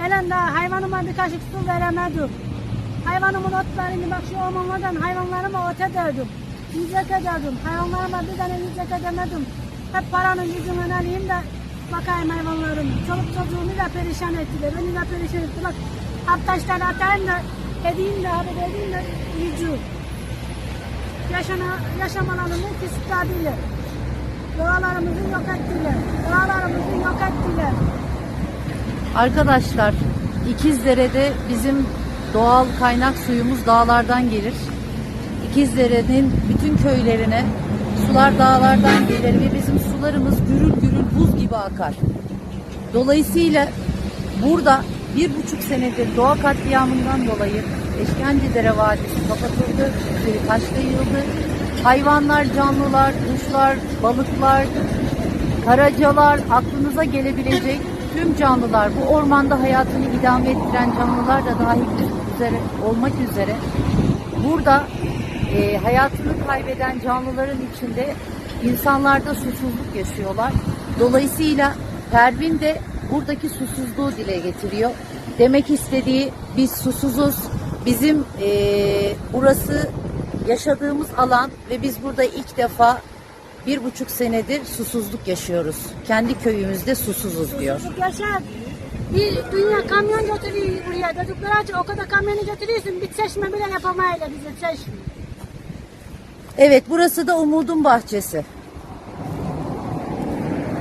Helen daha hayvanıma bir kaşık su veremedim. Hayvanımın otlarını bak şu ormanlardan hayvanlarıma ot ederdim. Yiyecek ederdim. Hayvanlarıma bir tane yiyecek edemedim. Hep paranın yüzünden alayım da bakayım hayvanlarımı. Çoluk çocuğumu da perişan ettiler. Beni de perişan etti. Bak aptaşlar atayım da edeyim de haber edeyim de yüzü. Yaşana, yaşamalarını kısıtladılar. Doğalarımızı yok ettiler. Doğalarımızı yok ettiler. Arkadaşlar İkizdere'de bizim doğal kaynak suyumuz dağlardan gelir. İkizdere'nin bütün köylerine sular dağlardan gelir ve bizim sularımız gürül gürül buz gibi akar. Dolayısıyla burada bir buçuk senedir doğa katliamından dolayı Eşkencedere Vadisi kapatıldı, üzeri taşla yığıldı. Hayvanlar, canlılar, kuşlar, balıklar, karacalar, aklınıza gelebilecek tüm canlılar, bu ormanda hayatını idame ettiren canlılar da dahil üzere, olmak üzere burada e, hayatını kaybeden canlıların içinde insanlar da susuzluk yaşıyorlar. Dolayısıyla Pervin de buradaki susuzluğu dile getiriyor. Demek istediği biz susuzuz, bizim e, burası yaşadığımız alan ve biz burada ilk defa bir buçuk senedir susuzluk yaşıyoruz. Kendi köyümüzde susuzuz diyor. Yaşar. Bir dünya kamyon götürüyor buraya. Dedikleri için o kadar kamyonu götürüyorsun. Bir çeşme bile yapamayla bize çeşme. Evet burası da Umud'un bahçesi.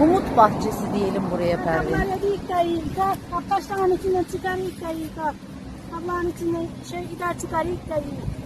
Umut bahçesi diyelim buraya Pervin. İlk de yıkar. Kaptaşların içinden çıkar ilk de yıkar. Ablanın içinden şey gider çıkar ilk de yıkar.